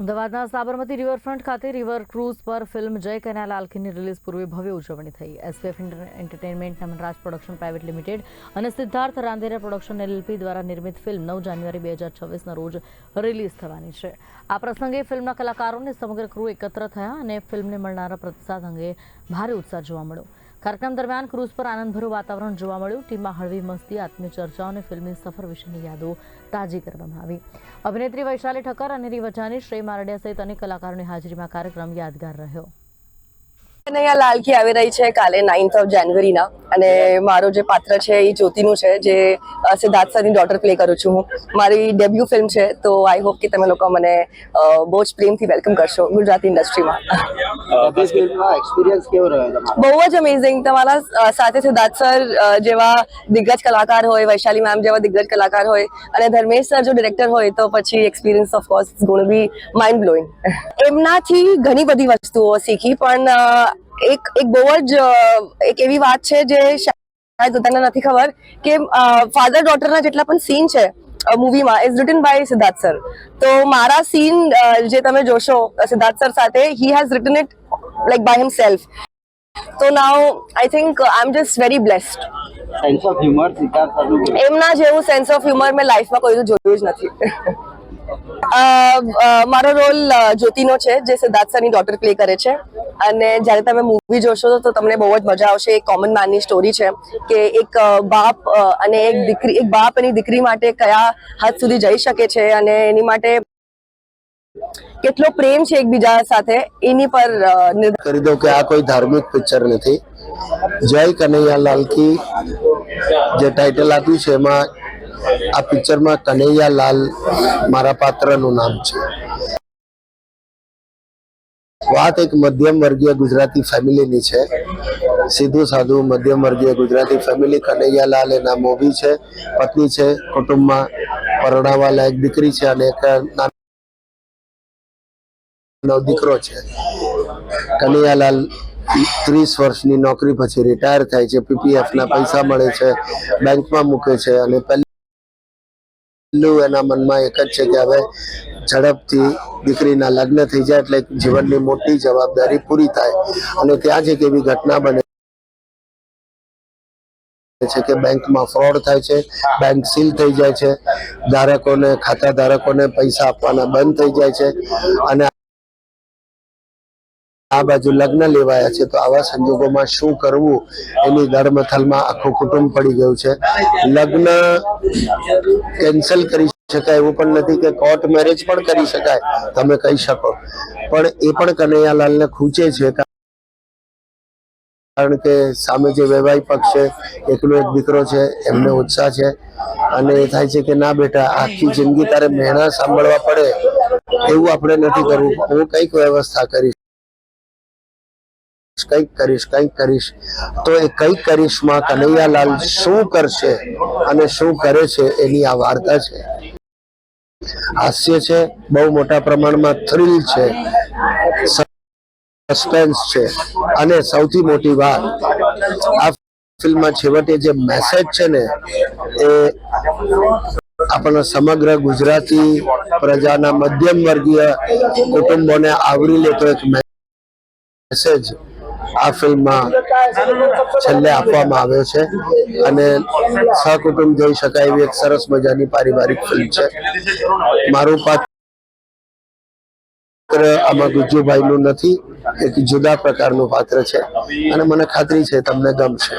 અમદાવાદના સાબરમતી રિવરફ્રન્ટ ખાતે river cruise પર ફિલ્મ જય કન્યા લાલખીની રિલીઝ પૂર્વે ભવ્ય ઉજવણી થઈ. SPF entertainment Namanraj production private limited અને સિદ્ધાર્થ રાંદેરા પ્રોડક્શન એલએલપી દ્વારા નિર્મિત ફિલ્મ નવ જાન્યુઆરી બે હજાર છવ્વીસના રોજ રિલીઝ થવાની છે. આ પ્રસંગે ફિલ્મના કલાકારોને સમગ્ર ક્રૂ એકત્ર થયા અને ફિલ્મને મળનારા પ્રતિસાદ અંગે ભારે ઉત્સાહ જોવા મળ્યો. કાર્યક્રમ દરમિયાન ક્રૂઝ પર આનંદભર્યું વાતાવરણ જોવા મળ્યું. ટીમમાં હળવી મસ્તી, આત્મીય ચર્ચાઓ અને ફિલ્મની સફર વિશેની યાદો તાજી કરવામાં આવી. અભિનેત્રી વૈશાલી ઠક્કર અને રીવજાની શ્રેય મારડિયા સહિત અનેક કલાકારોની હાજરીમાં કાર્યક્રમ યાદગાર રહ્યો. કનૈયા લાલકી આવી રહી છે કાલે નાઇન્થ ઓફ જાન્યુઆરીના અને મારો જે પાત્ર છે એ જ્યોતિનું છે, જે સિદ્ધાર્થ સરની ડોટર પ્લે કરું છું હું. મારી ડેબ્યુ ફિલ્મ છે, તો આઈ હોપ કે તમે લોકો મને બહુ જ પ્રેમથી વેલકમ કરશો ગુજરાતી ઇન્ડસ્ટ્રીમાં બધી ફિલ્મનો એક્સપિરિયન્સ કેવો રહ્યો તમારો? બહુ જ અમેઝિંગ તમારા સાથે સિદ્ધાર્થ સર જેવા દિગ્ગજ કલાકાર હોય વૈશાલી મેમ જેવા દિગ્ગજ કલાકાર હોય અને ધર્મેશ સર જો ડિરેક્ટર હોય તો પછી એક્સપિરિયન્સ ઓફ કોર્સ ગુણ બી માઇન્ડ બ્લોઈંગ એમનાથી ઘણી બધી વસ્તુઓ શીખી પણ એક એક બહુ જ એક એવી વાત છે જે શાયદ તને નથી ખબર કે ફાધર ડોટરના જેટલા પણ સીન છે મૂવીમાં is written by Siddharth sir તો મારા સીન જે તમે જોશો સિદ્ધાર્થ સર સાથે he has written it like by himself. તો now I think I'm just very blessed sense of humour Siddharth સરનું એમના જેવું સેન્સ ઓફ હ્યુમર મેં લાઈફમાં કોઈ જોયું જ નથી. મારો રોલ જ્યોતિનો છે જે સિદ્ધાર્થ સરની ડોટર પ્લે કરે છે. અને જ્યારે તમે મૂવી જોશો તો તમને બહુ જ મજા આવશે. એક કોમન મેનની સ્ટોરી છે કે એક બાપ અને એક દીકરી એક બાપ એની દીકરી માટે કયા હદ સુધી જઈ શકે છે અને એની માટે કેટલો પ્રેમ છે એકબીજા સાથે? એની પર કરી દઉં કે આ કોઈ ધાર્મિક પિક્ચર નથી. જય કનૈયા લાલકી જે ટાઇટલ આપ્યું છે, એમાં આ પિક્ચરમાં કનૈયા લાલ મારા પાત્રનું નામ છે. વાત એક મધ્યમ વર્ગીય ગુજરાતી ફેમિલીની છે. સીધું સાધું મધ્યમ વર્ગીય ગુજરાતી ફેમિલી. કનૈયાલાલ એના મોભી છે, પત્ની છે, કુટુંબમાં પરણાવા લાયક દીકરી છે અને એક નાનો દીકરો છે. કનૈયાલાલ ત્રીસ વર્ષની નોકરી પછી રિટાયર થાય છે પીપીએફ ના પૈસા મળે છે, બેંકમાં મૂકે છે અને પહેલું એના મનમાં એક જ છે કે હવે ઝડપથી દીકરીના લગ્ન થઈ જાય એટલે જીવનની મોટી જવાબદારી પૂરી થાય. અને ત્યાં જ એવી ઘટના બને છે કે બેંકમાં ફ્રોડ થાય છે, બેંક સીલ થઈ જાય છે, ધારકોને ખાતા ધારકોને પૈસા આપવાના બંધ થઈ જાય છે અને આ બાજુ લગ્ન લેવાયા છે, તો આવા સંજોગોમાં શું કરવું એની દરમથલમાં આખું કુટુંબ પડી ગયું છે. લગ્ન કેન્સલ કરી શકાય એવું પણ નથી કે કોર્ટ મેરેજ પણ કરી શકાય, તમે કહી શકો. પણ એ પણ કનૈયાલાલને ખૂંચે છે, કારણ કે સામે જે વૈવાહિક પક્ષ છે, એકનો એક દીકરો છે, એમને ઉત્સાહ છે. અને એ થાય છે કે ના બેટા, આખી જિંદગી તારે મહેણા સાંભળવા પડે, એવું આપણે નથી કરવું. હું કંઈક વ્યવસ્થા કરીશ. કંઈક કરીશ કંઈક કરીશ. તો એ કંઈક કરીશમાં કનૈયાલાલ શું કરશે અને શું કરે છે એની આ વાર્તા છે. હાસ્ય છે, બહુ મોટા પ્રમાણમાં થ્રિલ છે, સસ્પેન્સ છે. અને સૌથી મોટી વાત, આ ફિલ્મમાં છેવટે જે મેસેજ છે ને, એ આપણા સમગ્ર ગુજરાતી પ્રજાના મધ્યમ વર્ગીય કુટુંબોને આવરી લેતો એક મેસેજ આ ફિલ્મમાં છેલ્લે આપવામાં આવ્યો છે. અને સહકુટુંબ જોઈ શકાય એવી એક સરસ મજાની પારિવારિક ફિલ્મ છે. મારું પાત્ર આમાં ગુજ્જુભાઈનું નથી, એક જુદા પ્રકારનું પાત્ર છે. અને મને ખાતરી છે, તમને ગમશે.